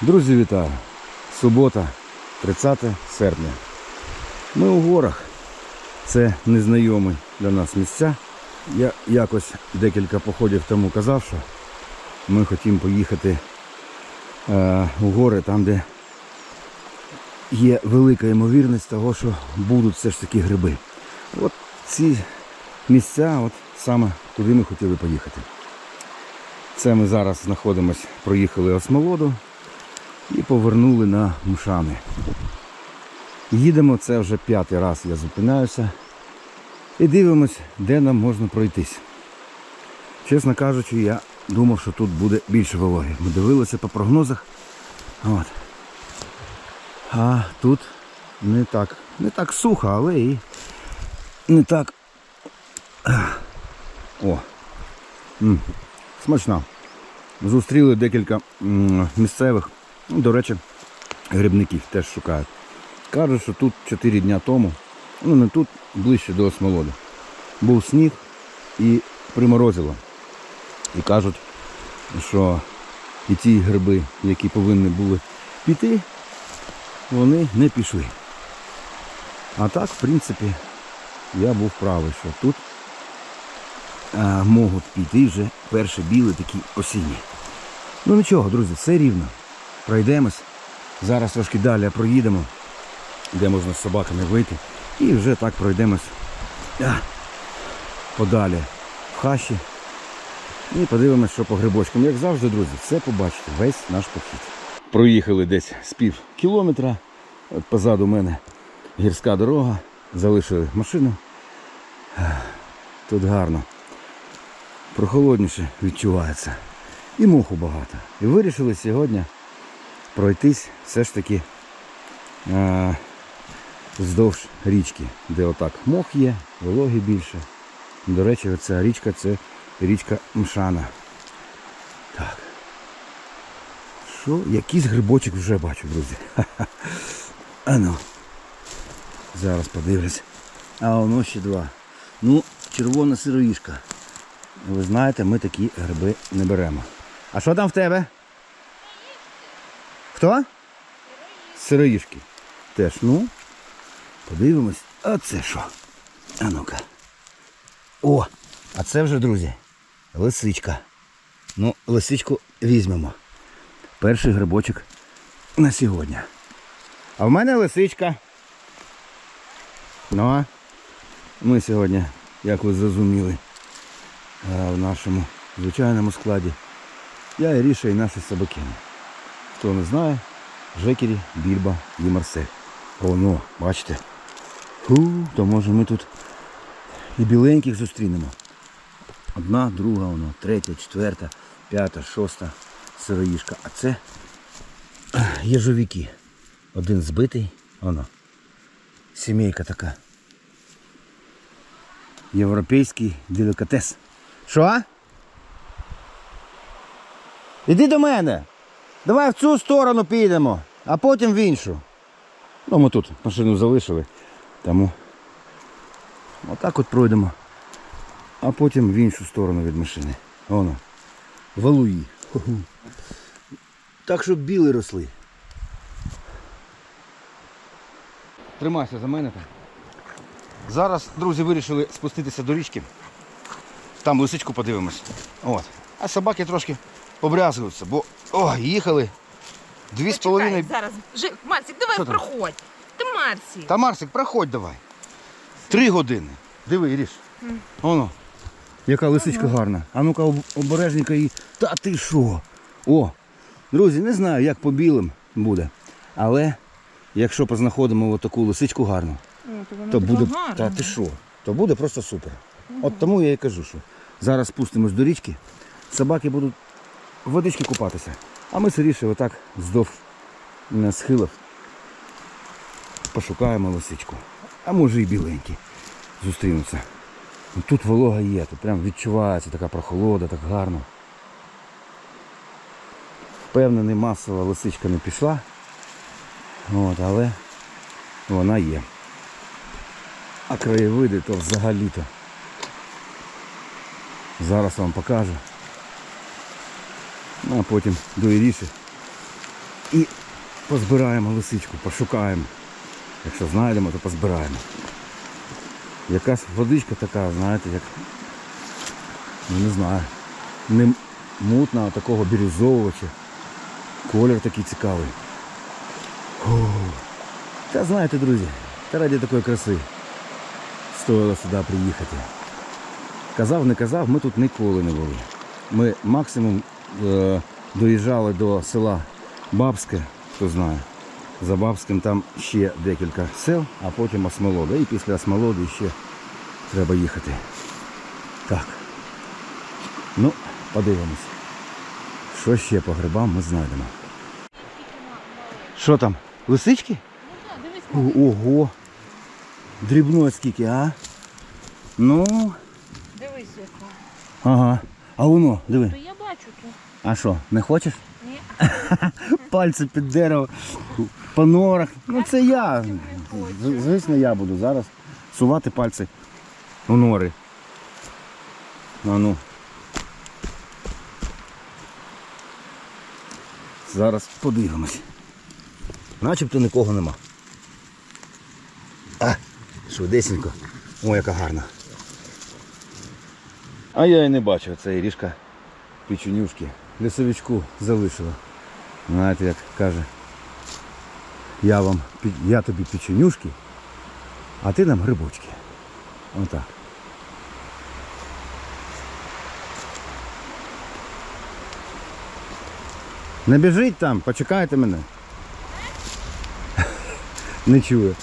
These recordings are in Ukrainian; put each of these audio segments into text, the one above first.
Друзі, вітаю! Субота, 30 серпня. Ми у горах. Це незнайомі для нас місця. Я якось декілька походів тому казав, що ми хотімо поїхати е, у гори, там, де є велика ймовірність того, що будуть все ж таки гриби. От ці місця, от саме туди ми хотіли поїхати. Це ми зараз знаходимось, проїхали Осмолоду і повернули на Мушани. Їдемо, це вже п'ятий раз я зупиняюся і дивимось, де нам можна пройтись. Чесно кажучи, я думав, що тут буде більше вологи. Ми дивилися по прогнозах. От. А тут не так, не так сухо, але і не так. О. М. Смачна. Зустріли декілька м, місцевих, ну, до речі, грибників теж шукають. Кажуть, що тут 4 дня тому, ну не тут, ближче до Осмолоди, був сніг і приморозило. І кажуть, що і ті гриби, які повинні були піти, вони не пішли. А так, в принципі, я був правий, що тут а, можуть піти вже перші біли такі осінні. Ну нічого, друзі, все рівно. Пройдемось. Зараз трошки далі проїдемо, де можна з собаками вийти. І вже так пройдемось подалі в хащі. І подивимось, що по грибочкам. Як завжди, друзі, все побачите, весь наш похід. Проїхали десь з пів кілометра. От позаду мене гірська дорога. Залишили машину. Тут гарно прохолодніше відчувається. І муху багато. І вирішили сьогодні пройтись все ж таки е, вздовж річки, де отак мох є, вологи більше. До речі, ця річка це річка Мшана. Так. Що? Якийсь грибочок вже бачу, друзі. Ха-ха. А ну. Зараз подивлюсь. А воно ще два. Ну, червона сироїшка. Ви знаєте, ми такі гриби не беремо. А що там в тебе? Хто? Сироїшки. Теж, ну. Подивимось. А це що? А ну-ка. О! А це вже, друзі, лисичка. Ну, лисичку візьмемо. Перший грибочок на сьогодні. А в мене лисичка. Ну а ми сьогодні, як ви зрозуміли, е, в нашому звичайному складі. Я і наші собакини. Хто не знає, Жекері, Більба і Марсель. О, ну, бачите. Фу, то може ми тут і біленьких зустрінемо. Одна, друга, воно, третя, четверта, п'ята, шоста сироїшка. А це єжовіки. Один збитий, воно. Сімейка така. Європейський делікатес. Що? Іди до мене. Давай в цю сторону підемо, а потім в іншу. Ну, ми тут машину залишили, тому отак от пройдемо, а потім в іншу сторону від машини. Воно. Валуї. Так, щоб біли росли. Тримайся за мене. там. Зараз, друзі, вирішили спуститися до річки. Там лисичку подивимось. От. А собаки трошки побрязуються, бо о, їхали дві з половиною. Зараз. Жи... Марсик, давай Що там? проходь. Ти Марсик. Та Марсик, проходь давай. Три години. Диви, Іріш. Воно. Яка лисичка гарна. А ну-ка об- обережненько її. Та ти що? О! Друзі, не знаю, як по білим буде. Але якщо познаходимо отаку лисичку гарну, то буде. Та ти що? То буде просто супер. От тому я і кажу, що зараз спустимось до річки, собаки будуть в водички купатися, а ми сиріше отак вздовж е, схилів пошукаємо лисичку. А може і біленькі зустрінуться. Ну, Тут волога є, тут прям відчувається така прохолода, так гарно. Впевнений, масова лисичка не пішла. От, але вона є. А краєвиди то взагалі-то. Зараз вам покажу. Ну, а потім до Іріші і позбираємо лисичку, пошукаємо. Якщо знайдемо, то позбираємо. Якась водичка така, знаєте, як. Ну не знаю. Не мутна, а такого бірюзового чи колір такий цікавий. Та знаєте, друзі, та раді такої краси стоило сюди приїхати. Казав, не казав, ми тут ніколи не були. Ми максимум доїжджали до села Бабське, хто знає. За Бабським там ще декілька сел, а потім Осмолода. І після Осмолоди ще треба їхати. Так. Ну, подивимось. Що ще по грибам ми знайдемо. Що там? Лисички? О, Ого. Дрібно скільки, а? Ну, Дивись, яка. ага. А воно, диви. То я бачу тут. А що, не хочеш? Ні. Пальці під дерево, по норах. Ну це я. Звісно, я буду зараз сувати пальці у нори. А ну. Зараз подивимось. Начебто нікого нема. А, швидесенько. О, яка гарна. А я і не бачив цей ріжка печенюшки. Лісовичку залишила. Знаєте, як каже, я вам я тобі печенюшки, а ти нам грибочки. Отак. Не біжіть там, почекайте мене. Не чує.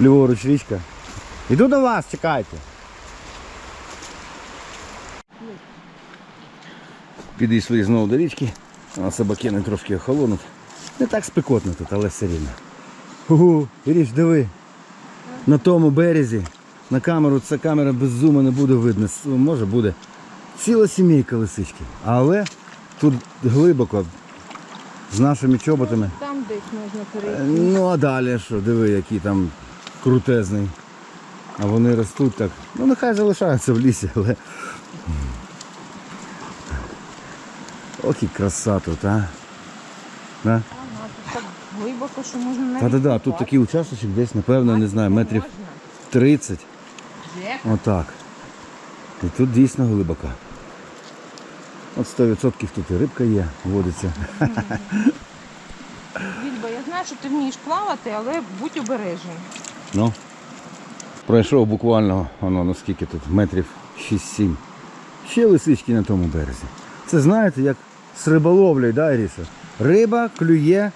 Ліворуч річка. Іду до вас, чекайте. Підійшли знову до річки, а собакини трошки охолонуть. Не так спекотно тут, але все рівно. Ого, Іріш, диви. На тому березі, на камеру, ця камера без зуму не буде видно. Може буде. Ціла сімейка лисички. Але тут глибоко, з нашими чоботами. Там десь можна Е, перейти. Ну а далі що, диви, який там крутезний. А вони ростуть так. Ну нехай залишаються в лісі, але. Ох і краса тут, а. Да? Ага, тут так глибоко, що можна навіть. Та-да-да, тут такий участочок десь, напевно, не знаю, метрів 30. Отак. І тут дійсно глибоко. От 100% тут і рибка є, водиться. Вільба, я знаю, що ти вмієш плавати, але будь обережний. Ну. Пройшов буквально, воно наскільки тут, метрів 6-7. Ще лисички на тому березі. Це знаєте, як з риболовлею, да, Іріша? Риба клює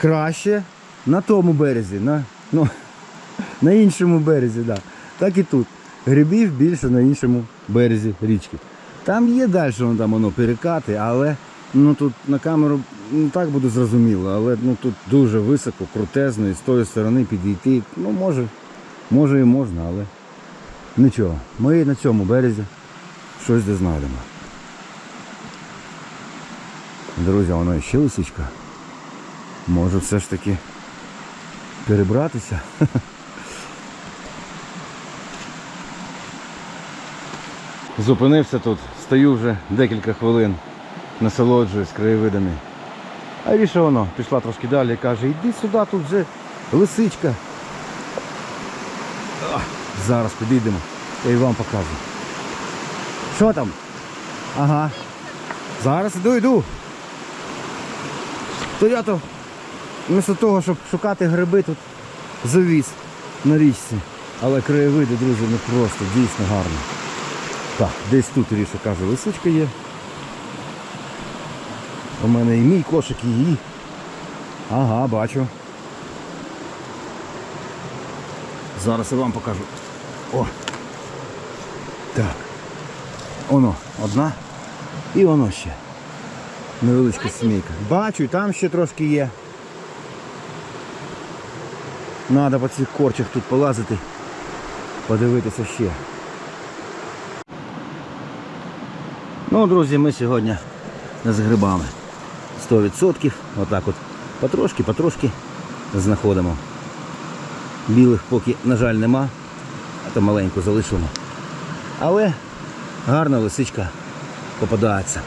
краще на тому березі, на, ну, на іншому березі, да. так і тут. Грибів більше на іншому березі річки. Там є далі воно, там воно перекати, але ну, тут на камеру ну, так буде зрозуміло, але ну, тут дуже високо, крутезно, і з тої сторони підійти. Ну, може, може і можна, але нічого. Ми на цьому березі щось де знайдемо. Друзі, воно ще лисичка. Може все ж таки перебратися. Зупинився тут, стою вже декілька хвилин, насолоджуюсь краєвидами. А Ріша воно пішла трошки далі і каже, йди сюди, тут вже лисичка. Зараз підійдемо, я і вам покажу. Що там? Ага. Зараз іду, йду. То я то вместо того, щоб шукати гриби, тут завіз на річці. Але краєвиди, друзі, не просто, дійсно гарно. Так, десь тут Ріша каже, лисичка є. У мене і мій кошик, і її. Ага, бачу. Зараз я вам покажу. О! Так. Оно, одна. І воно ще. Невеличка сімейка. Бачу, там ще трошки є. Надо по цих корчах тут полазити, подивитися ще. Ну, друзі, ми сьогодні з грибами. 100%. Отак от потрошки, потрошки знаходимо. Білих поки, на жаль, нема, а то маленьку залишимо. Але гарна лисичка попадається.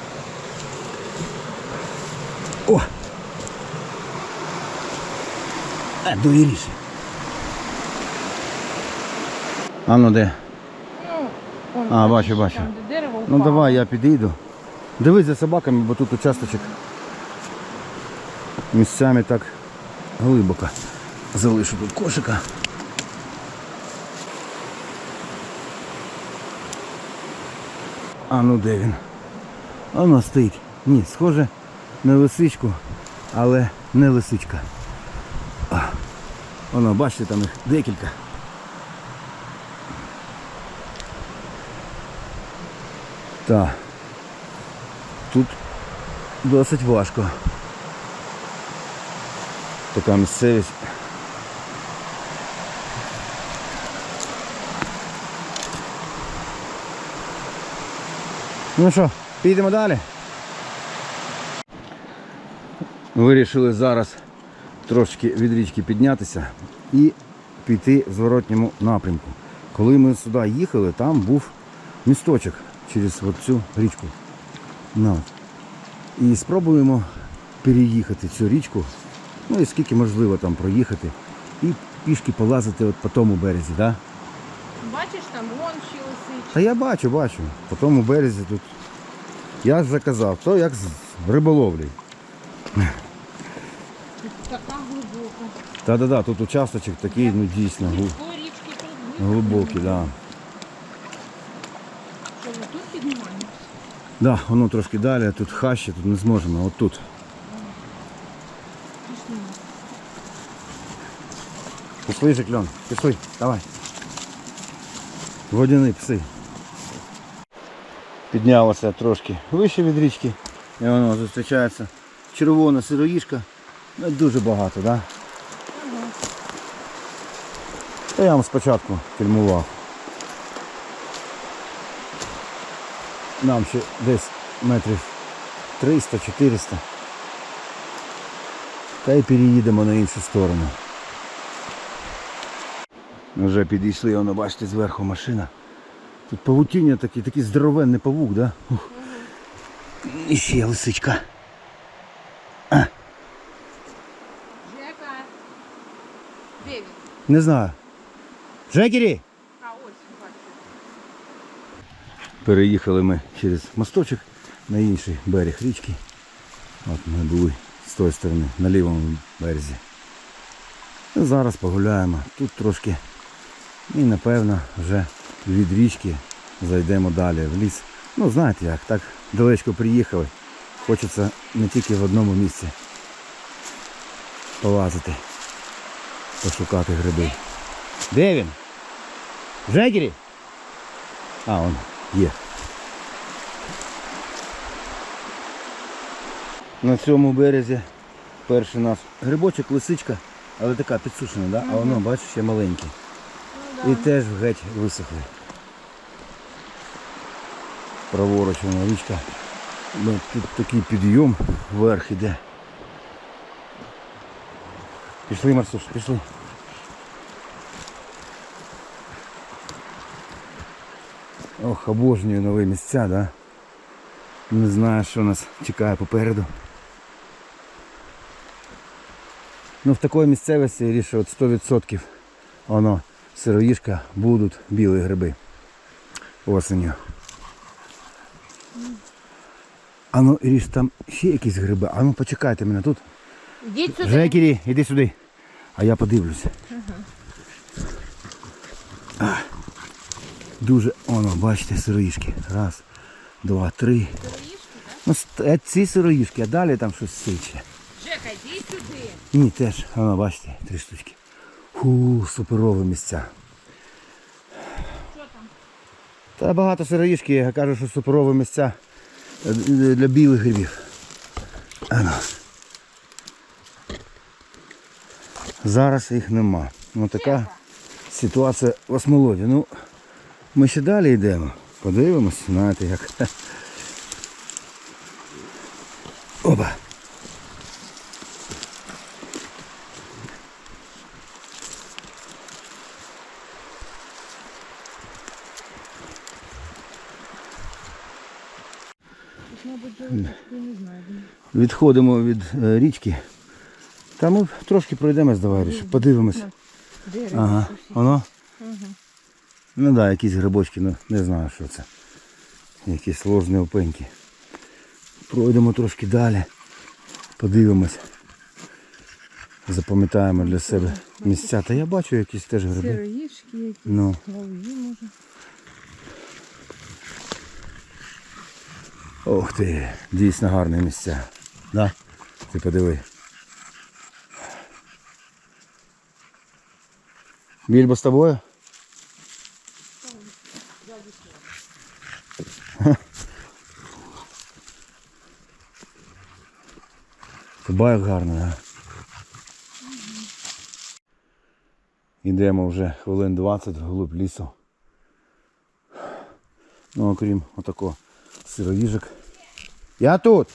О! А, довіріше. А ну де? Ну, А, бачу, бачу. Ну давай я підійду. Дивись за собаками, бо тут участочок місцями так глибоко. Залишу тут кошика. А ну де він? Воно стоїть. Ні, схоже на лисичку, але не лисичка. Воно, бачите, там їх декілька. Так. Тут досить важко. Така місцевість. Ну що, підемо далі? Вирішили зараз трошки від річки піднятися і піти в зворотньому напрямку. Коли ми сюди їхали, там був місточок через цю річку. Ну. І спробуємо переїхати цю річку, ну і скільки можливо там проїхати, і пішки полазити от по тому березі. Да? Бачиш, там вон ще лисичка. Та я бачу, бачу. По тому березі тут. Я ж заказав, то як з риболовлею. Та-да-да, тут участочок такий, ну дійсно річки тут глибоко. глибокий, да. Що ви тут піднімаємося? Да, воно трошки далі, а тут хащі, тут не зможемо, от тут. Пішли. Пішли пішли, давай. Водяні пси. Піднялося трошки вище від річки. І воно зустрічається червона сироїшка. Ну, дуже багато, так? Да? Ага. Та я вам спочатку фільмував. Нам ще десь метрів 300-400. Та й переїдемо на іншу сторону. Вже підійшли, воно, бачите, зверху машина. Тут павутіння такий, такий здоровенний павук, да? Ух. І ще лисичка. Він? Не знаю. Жекері! А, ось, бачу. Переїхали ми через мосточок на інший берег річки. От ми були з тої сторони, на лівому березі. Ну, Зараз погуляємо. Тут трошки і напевно вже від річки зайдемо далі в ліс. Ну знаєте як, так далечко приїхали. Хочеться не тільки в одному місці полазити, пошукати гриби. Де він? Жегері? А, он є. На цьому березі перший у нас грибочок, лисичка, але така підсушена, да? а воно, бачиш, ще маленьке. Ну, І теж геть висохли. Праворуч вона річка. Ну, тут такий підйом вверх іде. Пішли, Марсуш, пішли. Ох, обожнюю нові місця, да? Не знаю, що нас чекає попереду. Ну в такій місцевості ріше от 100% воно сироїшка будуть білі гриби осенью. А ну, Іріш, там ще якісь гриби. А ну почекайте мене тут. Ідіть сюди. Жекері, іди сюди. А я подивлюся. А, Дуже, воно, бачите, сироїшки. Раз, два, три. Ну, е, ці сироїшки, а далі там щось сиче. Жека, йди сюди. Ні, теж, воно, бачите, три штучки. Фу, суперові місця. Що там? Та багато сироїшки, я кажу, що суперові місця е, для білих грибів. Ано. Зараз їх нема. Ну така ситуація в Осмолоді. Ну, ми ще далі йдемо. Подивимось, знаєте як. Не. Відходимо від е, річки. Та ми трошки пройдемось, давай, подивимось. Ага, воно? Ну так, да, якісь грибочки, ну не знаю, що це. Якісь сложні опеньки. Пройдемо трошки далі. Подивимось. Запам'ятаємо для себе місця. Та я бачу якісь теж гриби. Сироїшки якісь, Ну. голові може. Ох ти, дійсно гарні місця. Да? Ти подиви. Більбо з тобою? Тебе як гарно, да? Йдемо вже хвилин 20 вглуб лісу. Ну, окрім отакого сировіжок. Я тут.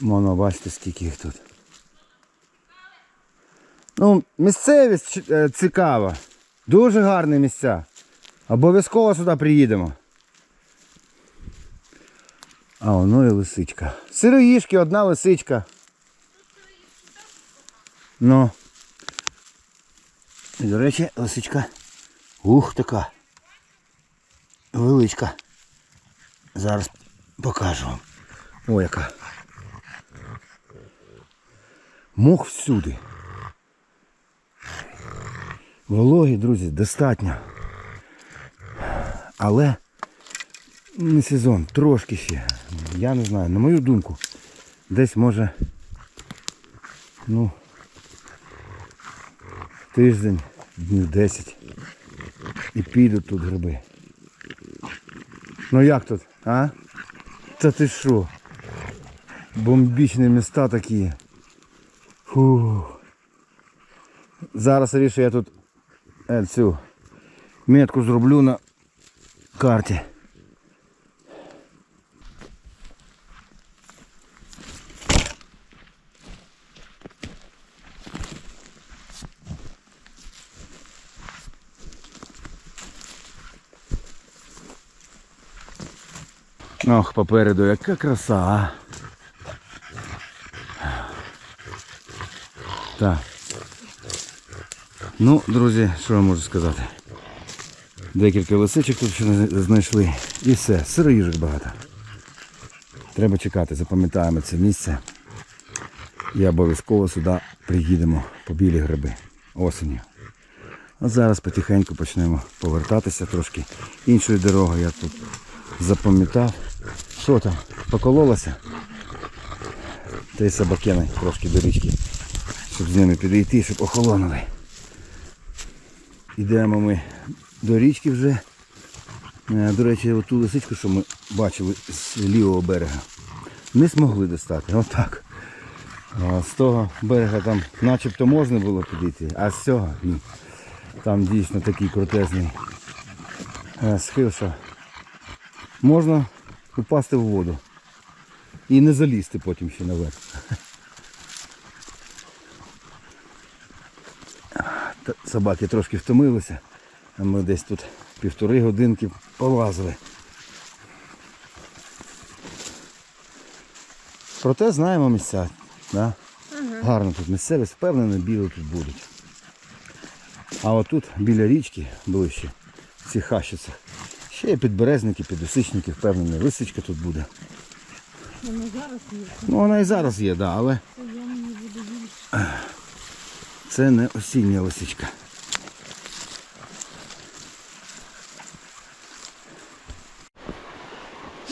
Воно, бачите, скільки їх тут. Ну, місцевість е, цікава. Дуже гарні місця. Обов'язково сюди приїдемо. А воно і лисичка. Сироїшки, одна лисичка. Ну. І, до речі, лисичка. Ух, така. Величка. Зараз покажу вам. О, яка. Мох всюди. Вологі, друзі, достатньо. Але не сезон, трошки ще. Я не знаю, на мою думку, десь може, ну, тиждень, днів 10. І підуть тут гриби. Ну як тут, а? Та ти що? Бомбічні міста такі. Фу. Зараз рішу я тут е, цю метку зроблю на карті. Ох, попереду яка краса, а. Так. Ну, друзі, що я можу сказати? Декілька лисичок тут ще знайшли. І все, сироїжок багато. Треба чекати, запам'ятаємо це місце. І обов'язково сюди приїдемо по білі гриби осінню. А зараз потихеньку почнемо повертатися трошки іншою дорогою. Я тут запам'ятав. Що там? Покололося? Та й собакени трошки до річки, щоб з ними підійти, щоб охолонули. Йдемо ми до річки вже. Е, До речі, оту лисичку, що ми бачили з лівого берега, не змогли достати. Отак. А З того берега там начебто можна було підійти, а з цього ні. Там дійсно такий крутезний е, схил, що можна упасти в воду. І не залізти потім ще наверх. Собаки трошки втомилися, ми десь тут півтори годинки полазили. Проте знаємо місця. Да? Гарно тут місцевість, впевнено, білі тут будуть. А отут біля річки ближче, в цих хащицях, ще є підберезники, підосичники, впевнений, лисичка тут буде. Воно зараз є. Ну вона і зараз є, да, але це не осіння лисичка.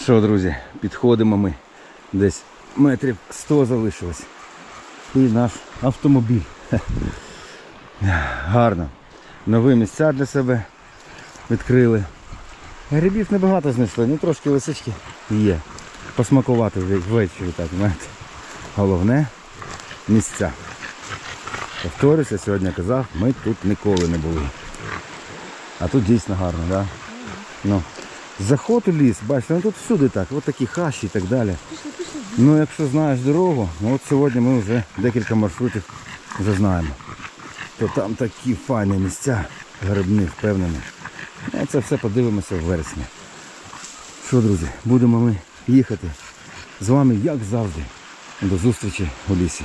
Що, друзі, підходимо ми десь метрів 100 залишилось. І наш автомобіль. Гарно. Нові місця для себе відкрили. Грибів небагато знайшли, ну трошки лисички є. Посмакувати ввечері, так, знаєте. Головне місця. Повторюся, сьогодні казав, ми тут ніколи не були. А тут дійсно гарно, так? Да? Ну, заход у ліс, бачите, ну тут всюди так, от такі хащі і так далі. Ну, якщо знаєш дорогу, ну от сьогодні ми вже декілька маршрутів вже знаємо. То там такі файні місця, грибні, впевнені. Ну, Це все подивимося в вересні. Що, друзі, будемо ми їхати з вами, як завжди. До зустрічі у лісі.